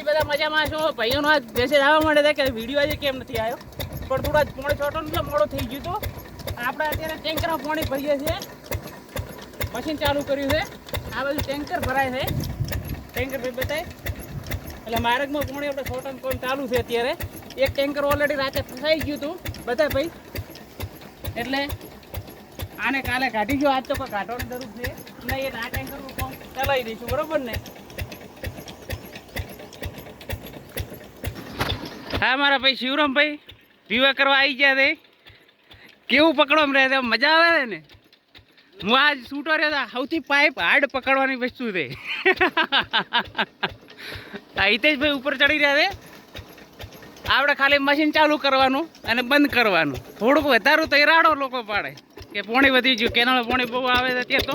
Guys બધા મજામાં છો? ભાઈઓનો આજ મેસેજ આવવા માંડે છે કે વીડિયો આજે કેમ નથી આવ્યો? પણ થોડા પોણે છોટો એટલે મોડો થઈ ગયું તો. આપણે અત્યારે ટેન્કરમાં પાણી ભરીએ છીએ. મશીન ચાલુ કર્યું છે. આ બાજુ ટેન્કર ભરાય છે. ટેન્કર ભાઈ બતાય. એટલે માર્ગમાં પાણી આપણે છોટાનું કામ ચાલુ છે અત્યારે. એક ટેન્કર ઓલરેડી રાતે ફસાઈ ગયું હતું. બધા ભાઈ. એટલે આને કાલે કાઢી ગયો. આજ તો કાઢવાની જરૂર છે. નહીં, એટલે આ ટેન્કરનું કામ ચલાવી દઈશું. બરાબર ને? હા, મારા ભાઈ શિવરામભાઈ પીવા કરવા આવી ગયા તે કેવું પકડવામાં રહે છે મજા આવે ને? હું આજ છૂટો રહ્યો હતા સૌથી પાઇપ હાર્ડ પકડવાની વસ્તુ છે. હિતેશભાઈ ઉપર ચડી રહ્યા છે. આપણે ખાલી મશીન ચાલુ કરવાનું અને બંધ કરવાનું. થોડુંક વધારું તો રાડો લોકો પાડે. કે પોણી વધી ગયું. કેનાલ પોણી બહુ આવે છે ત્યાં તો.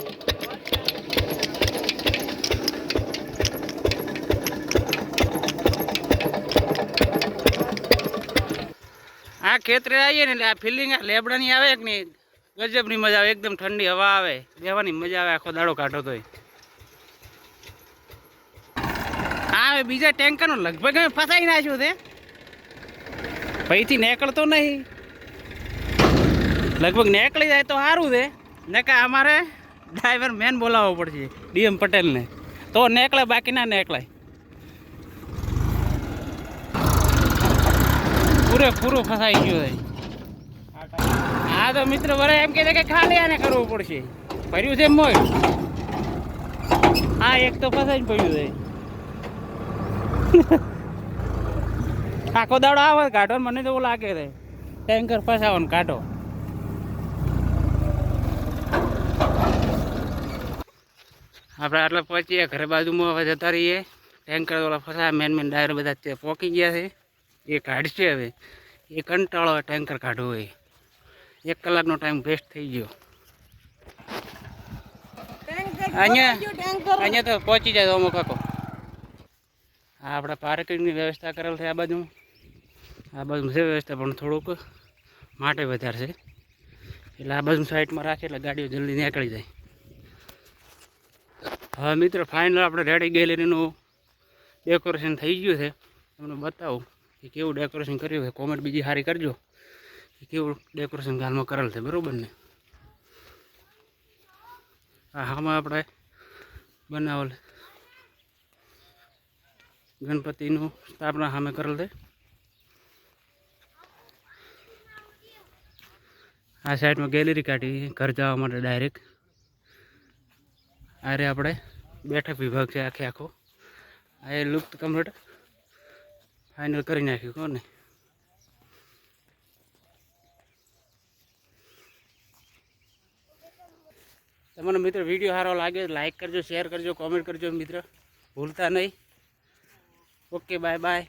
આ ખેતરે આવીએ ને એટલે આ ફિલિંગ આ લેબડાની આવે કે નહીં? ગજબની મજા આવે, એકદમ ઠંડી હવા આવે. બેવાની મજા આવે, આખો દાડો કાઢો તોય. હવે બીજા ટેન્કરનું લગભગ અમે ફસાઈ નાખ્યું છે. પૈથી નીકળતો નહીં. લગભગ નીકળી જાય તો સારું છે. ને કે અમારે ડ્રાઈવર મેન બોલાવવો પડશે ડીએમ પટેલને. તો નીકળે, બાકી ના નીકળે પૂરેપૂરું ફસાઈ ગયું હા તો મિત્ર, વરે એમ કે કે ખાલી આને કરવું પડશે. ભર્યું છે મોય હા, એક તો ફસાઈ જ પડ્યું છે. આખો દાડો આવે કાઢો મને તો લાગે છે. ટેન્કર ફસાવો ને કાઢો આપણે આટલે પહોંચીએ, ઘરે બાજુમાં હવે જતા રહીએ. ટેન્કર ઓલા ફસાયા મેન મેન ડાયર બધા પોકી ગયા છે. એ કાઢશે હવે. એ કંટાળો આવે ટેન્કર કાઢવું હોય. એક કલાકનો ટાઈમ વેસ્ટ થઈ ગયો. અહીંયા અહીંયા તો પહોંચી જાય અમુક કાકો આ આપણે પાર્કિંગની વ્યવસ્થા કરેલ છે આ બાજુ આ બાજુ છે વ્યવસ્થા પણ થોડુંક માટે વધારે છે. એટલે આ બાજુ સાઈડમાં રાખે એટલે ગાડીઓ જલ્દી નીકળી જાય. હવે મિત્ર ફાઇનલ આપણે રેડી ગેલેરીનું ડેકોરેશન થઈ ગયું છે. તમને બતાવું. કે કેવું ડેકોરેશન કર્યું છે કોમેન્ટ બીજી સારી કરજો. કે કેવું ડેકોરેશન ગાલમાં કરેલ છે, બરાબર ને? આ આમાં આપણે બનાવેલ ગણપતિનું સ્થાપના સામે કરેલ છે. આ સાઈડમાં ગેલેરી કાઢી, ઘર જવા માટે ડાયરેક્ટ આરે આપણે બેઠક વિભાગ છે આખે આખો. આ એ લુપ્ત કમ્પ્લીટ ફાઇનલ કરી નાખ્યું કોને તમારો મિત્ર વીડિયો સારો લાગે લાઈક કરજો શેર કરજો કોમેન્ટ કરજો મિત્ર. ભૂલતા નહીં. Okay bye bye